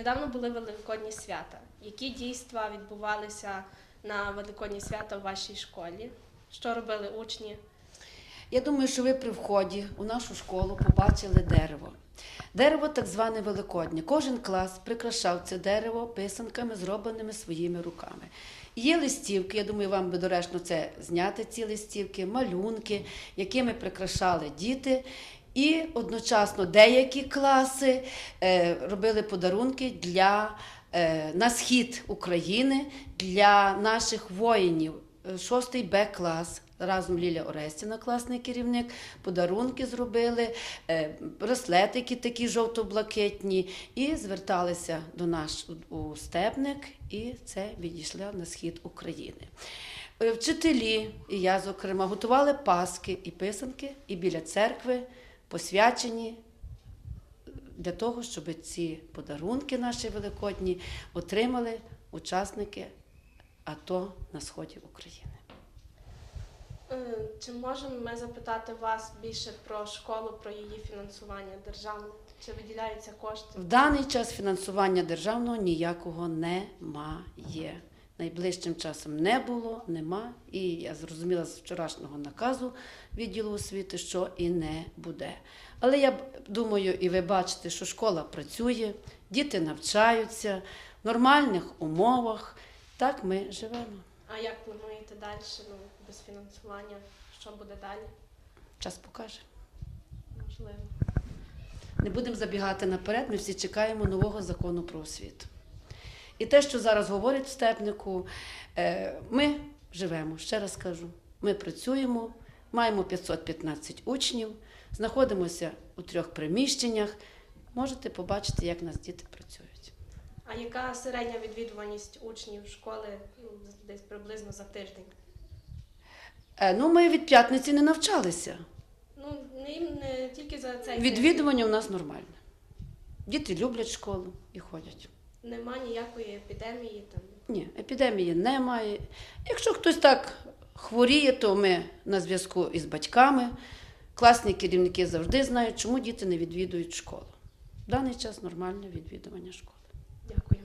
недавно були Великодні свята. Які дійства відбувалися на Великодні свята у вашій школі? Що робили учні? Я думаю, що ви при вході у нашу школу побачили дерево. Дерево так зване Великоднє. Кожен клас прикрашав це дерево писанками, зробленими своїми руками. Є листівки, я думаю, вам би доречно це зняти, ці листівки, малюнки, якими прикрашали діти. І одночасно деякі класи е, робили подарунки для, е, на схід України для наших воїнів. Е, Шостий Б клас. Разом Ліля Орестіна, класний керівник, подарунки зробили, браслетики такі жовто-блакитні, і зверталися до нас у- степник, і це відійшло на схід України. Вчителі, і я, зокрема, готували паски і писанки, і біля церкви посвячені для того, щоб ці подарунки наші великодні отримали учасники АТО на сході України. Е, Чи можемо ми запитати вас більше про школу, про її фінансування державне? Чи виділяються кошти? В даний час фінансування державного ніякого немає. Найближчим часом не було, нема. І я зрозуміла з вчорашнього наказу відділу освіти, що і не буде. Але я думаю, і ви бачите, що школа працює, діти навчаються в нормальних умовах. Так ми живемо. А як плануєте далі? Ну, без фінансування? Що буде далі? Час покаже. Можливо. Не будемо забігати наперед, ми всі чекаємо нового закону про освіту. І те, що зараз говорять в степнику, е, ми живемо, ще раз кажу, ми працюємо, маємо 515 учнів, знаходимося у трьох приміщеннях. Можете побачити, як нас діти працюють. А яка середня відвідуваність учнів школи ну, десь приблизно за тиждень? Е, Ну, ми від п'ятниці не навчалися. Ну, не, не тільки за цей. Відвідування у нас нормальне. Діти люблять школу і ходять. Нема ніякої епідемії там. Ні, епідемії немає. Якщо хтось так хворіє, то ми на зв'язку із батьками. Класні керівники завжди знають, чому діти не відвідують школу. В даний час нормальне відвідування школи. Дякую.